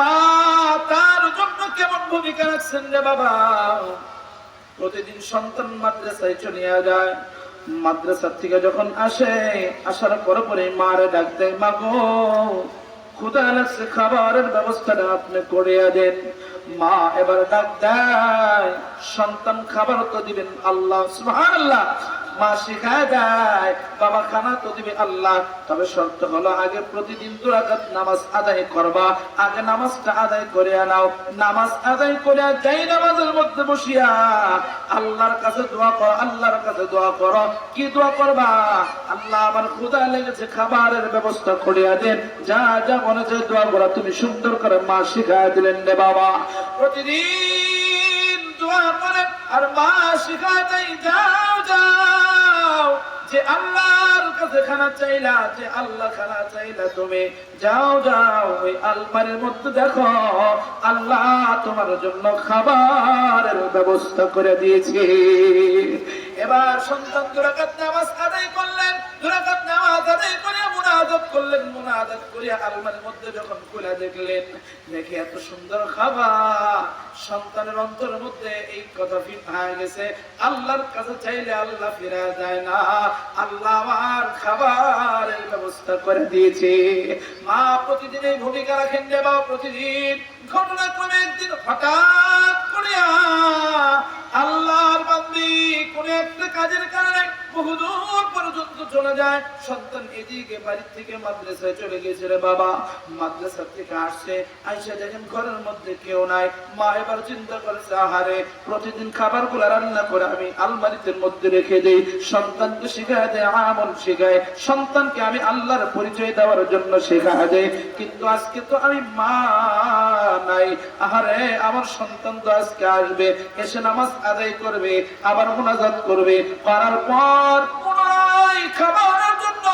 মা, তার জন্য কেমন ভূমিকা রাখছেন রে বাবা? প্রতিদিন সন্তান মাদ্রাসায় চলে যায়। মাদ্রাসার থেকে যখন আসে, আসার পরে পরে মারে ডাক দেয়, মা গো ক্ষুদা খাবারের ব্যবস্থাটা আপনি করিয়া দেন। মা এবার ডাক দেয়, সন্তান খাবার তো দিবেন আল্লাহ, সুবহানাল্লাহ। মা শিখায় দেয় বাবা খানা তো দিবে আল্লাহ। তবে শর্ত হলো আগে প্রতিদিন দুরাকাত নামাজ আদায় করবা, আগে নামাজটা আদায় করে আনাও নামাজ আদায় করে যাই নামাজের মধ্যে বসিয়া আল্লাহর কাছে দোয়া কর, আল্লাহর কাছে দোয়া করো। কি দোয়া করবা? আল্লাহ আমার ক্ষুদা লেগেছে, খাবারের ব্যবস্থা করিয়া দেন। যা যা মনে চায় দোয়া করা তুমি সুন্দর করে মা শিখায় দিলেন রে বাবা। প্রতিদিন দোয়া করেন আর মা শিখায় দেয় যাও। যাও, যে আল্লাহর কাছে খানা চাইলা, যে আল্লাহ খানা চাইলা তুমি। যাও যাও, ওই আলমারের মধ্যে দেখো, আল্লাহ তোমার জন্য খাবারের ব্যবস্থা করে দিয়েছে। এবার সন্তান দুরাকাত নামাজ আদায় করলেন আল্লাহর কাছে চাইলে আল্লাহ ফিরা যায় না। আল্লাহ আমার খাবারের ব্যবস্থা করে দিয়েছে। মা প্রতিদিন এই ভূমিকা রাখেন বাবা প্রতিদিন ঘটনাক্রমে একদিন হঠাৎ করিয়া আল্লাহর বান্দি কোন একটা কাজের কারণে বহুদূর পর্যন্ত চলে যায়। সন্তান এদিকে বাড়ি থেকে মাদ্রাসায় চলে গেছে রে বাবা। থেকে আসছে, আইসা দেখেন ঘরের মধ্যে কেউ নাই। মা এবার চিন্তা করেছে, আহারে, প্রতিদিন খাবারগুলা রান্না করে আমি আলমারিতে মধ্যে রেখে দেই। সন্তানকে দেয় সন্তানকে আমি আল্লাহর পরিচয় দেওয়ার জন্য শেখায় দেয় কিন্তু আজকে তো আমি মা নাই। আহারে, আমার সন্তান তো আজকে আসবে। এসে নামাজ আদায় করবে, আবার মোনাজাত করবে। করার পর পুনরায় খাবারের জন্য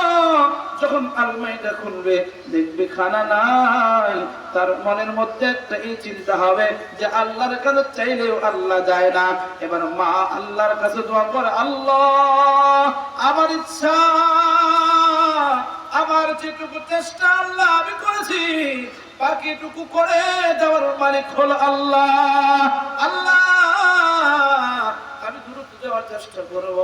যখন আলমারিটা খুলবে, দেখবে খানা নাই। তার মনের মধ্যে একটা এই চিন্তা হবে যে আল্লাহর কাছে চাইলেও আল্লাহ যায় না। এবার মা আল্লাহর কাছে দোয়া করে, আল্লাহ, আমার ইচ্ছা, আমার যেটুকু চেষ্টা আল্লাহ আমি করেছি, বাকিটুকু করে দেওয়ার মালিক হল আল্লাহ। আল্লাহ যাওয়ার চেষ্টা করব।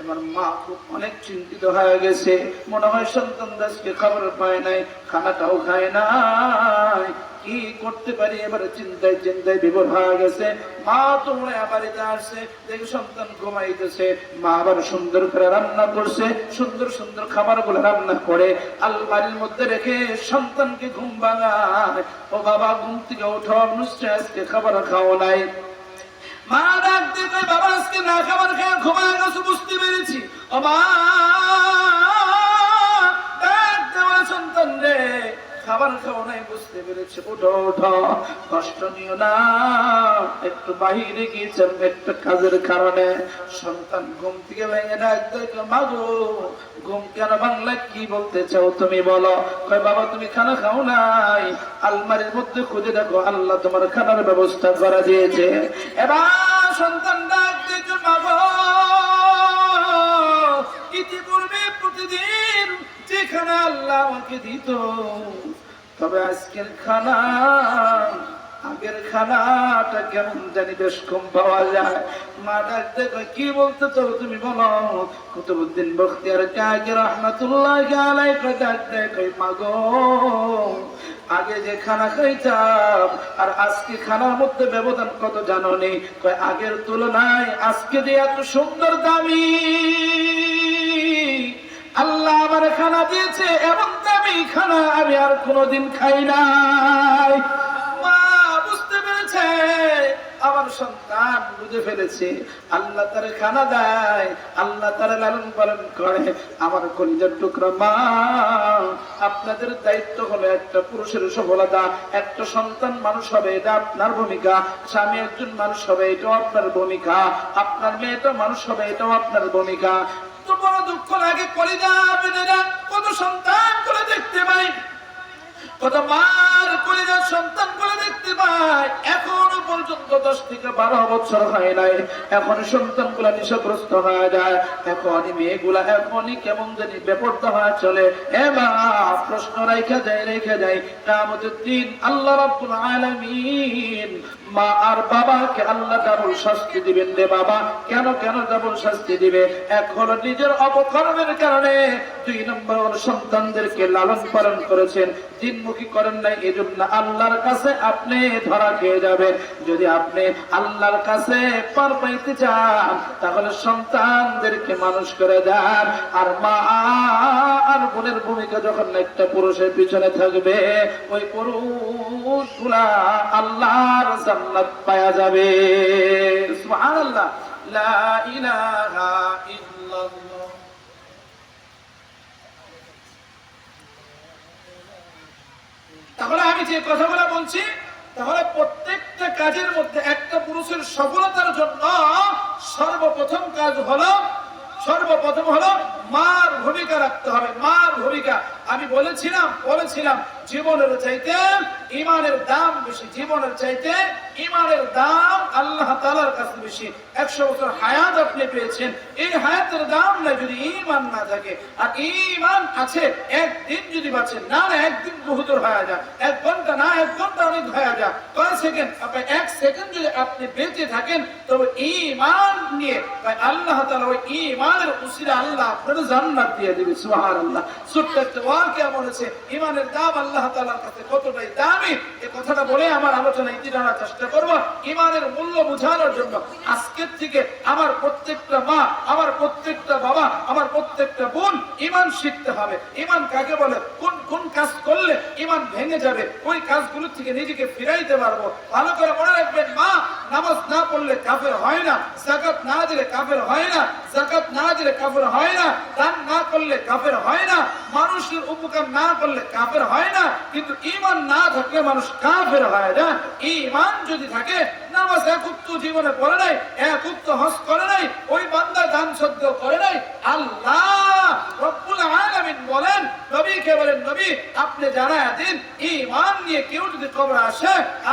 আমার মা খুব অনেক চিন্তিত হয়ে গেছে। মনে হয় সন্তান দাসকে খবর পায় নাই, খানাটাও খায় নাই। কি করতে পারি? এবারে চিন্তায় চিন্তায় বিভোর হয়ে গেছে। মা তোমরা বাড়িতে আসছে, দেখে সন্তান ঘুমাইতেছে। মা আবার সুন্দর করে রান্না করছে, সুন্দর সুন্দর খাবারগুলো রান্না করে। আলমারির মধ্যে রেখে সন্তানকে ঘুম ভাঙায়। ও বাবা, ঘুম থেকে ওঠো, নিশ্চয় আজকে খাবার খাওয়া নাই। মা ডাক কয়, বাবা আজকে না খাবার খেয়ে ঘুমায় গেছে বুঝতে পেরেছি। ও মা সন্তান রে। খাবার খাওয়া নাই বুঝতে পেরেছি? ওঠো কষ্ট নিও না। একটু বাহিরে গিয়েছেন একটা কাজের কারণে। সন্তান ঘুম থেকে ভেঙে ডাক দিয়ে কয়, মা গো ঘুম কেন বাংলা কি বলতে চাও তুমি বলো? কয় বাবা তুমি খানা খাও নাই। আলমারির মধ্যে খুঁজে দেখো আল্লাহ তোমার খানার ব্যবস্থা করা দিয়েছে। এবার সন্তান ডাক দিয়েছে বাবা ইতিপূর্বে প্রতিদিন যেখানে আল্লাহ আমাকে দিত তবে আজকের খানা, আগের খানাটা কেমন জানি বেশ কম পাওয়া যায়। মা ডাকতে কি বলতে তো তুমি বলো? কুতুবুদ্দিন বখতিয়ার কাকে রহমাতুল্লাহ আলাই কয়, ডাকতে কই মাগো আগে যে খানা খাইতাম, আর আজকে খানার মধ্যে ব্যবধান কত জানো নেই কয়, আগের তুলনায় আজকে যে এত সুন্দর দামি, আল্লাহ আমার খানা দিয়েছে, এমন দামি খানা আমি আর কোনোদিন খাই নাই। মা বুঝতে পেরেছে, আমার সন্তান বুঝে ফেলেছে। আল্লাহ তারে খানা দেয়, আল্লাহ লালন পালন করে। আমার কলিজার টুকরা, মা, আপনাদের দায়িত্ব হলো একটা পুরুষের সফলতা, একটা সন্তান মানুষ হবে, এটা আপনার ভূমিকা। স্বামী একজন মানুষ হবে, এটাও আপনার ভূমিকা। আপনার মেয়েটা মানুষ হবে, এটাও আপনার ভূমিকা। তো বড় দুঃখ লাগে, কলিজা কত সন্তান করে দেখতে এখনও এখন শাস্তি দিবেন রে বাবা। কেন কেন ডাবল শাস্তি দিবে? হলো নিজের অপকর্মের কারণে দুই নম্বর সন্তানদেরকে লালন পালন করেছেন। দিনমুখী করেন নাই জন্য আল্লাহর কাছে আপনি ধরা খেয়ে যাবেন। যদি আপনি আল্লাহর কাছে পার পাইতে চান, তাহলে সন্তানদেরকে মানুষ করে দেন। আর মা আর বোনের ভূমিকা যখন একটা পুরুষের পিছনে থাকবে, ওই পুরুষগুলা আল্লাহর জান্নাত পাওয়া যাবে। সুবহানাল্লাহ। লা ইলাহা ইল্লাল্লাহ তাহলে আমি যে কথাগুলো বলছি, তাহলে প্রত্যেকটা কাজের মধ্যে একটা পুরুষের সফলতার জন্য সর্বপ্রথম কাজ হলো, সর্বপ্রথম হলো মার ভূমিকা রাখতে হবে, মার ভূমিকা। আমি বলেছিলাম বলেছিলাম, জীবনের চাইতে ইমানের দাম বেশি, জীবনের চাইতে ইমানের দাম আল্লাহ তালার কাছে বেশি। একশো বছর হায়াত আপনি পেয়েছেন, এই হায়াতের দাম না যদি ইমান না থাকে। আর ইমান আছে, একদিন যদি বাঁচেন না না, একদিন বহুদূর হয়ে যায়। এক ঘণ্টা না, এক ঘণ্টা অনেক হয়ে যায়। কয় সেকেন্ড? আপনার এক সেকেন্ড যদি আপনি বেঁচে থাকেন, তবে ইমান নিয়ে আল্লাহ তালা ওই ইমানের উসিরা আল্লাহ আপনার জান্নাত দিয়ে দিবে সুহার আল্লাহ ছোট্ট একটা ওয়াক্য বলেছে, ইমানের দাম আল্লাহ তালার কাছে কতটাই দামি? এই কথাটা বলে আমার আলোচনা ইতি টানার চেষ্টা করব? ইমানের মূল্য বোঝানোর জন্য আজকের থেকে আমার প্রত্যেকটা মা, আমার প্রত্যেকটা বাবা, আমার প্রত্যেকটা বোন ইমান শিখতে হবে। ইমান কাকে বলে? কোন কোন কাজ করলে ইমান ভেঙে যাবে? ওই কাজগুলো থেকে নিজেকে ফিরাইতে পারব। ভালো করে মনে রাখবেন, মা নামাজ না পড়লে কাফের হয় না জাকাত না দিলে কাফের হয় না জাকাত না দিলে কাফের হয় না, দান না করলে কাফের হয় না, মানুষের উপকার না করলে কাফের হয় না, কিন্তু ইমান না থাকলে মানুষ কাফের হয় না। ইমান যদি থাকে, নামাজ একুত্ত জীবনে পড়ে নাই একুত্ত হস করে নাই, ওই বান্দা দান সদ্য করে নাই। আল্লাহ রব্বুল আলামিন বলেন, নবীকে বলেন, নবী, আপনি জানায় দিন ইমান নিয়ে কেউ যদি কবর আসে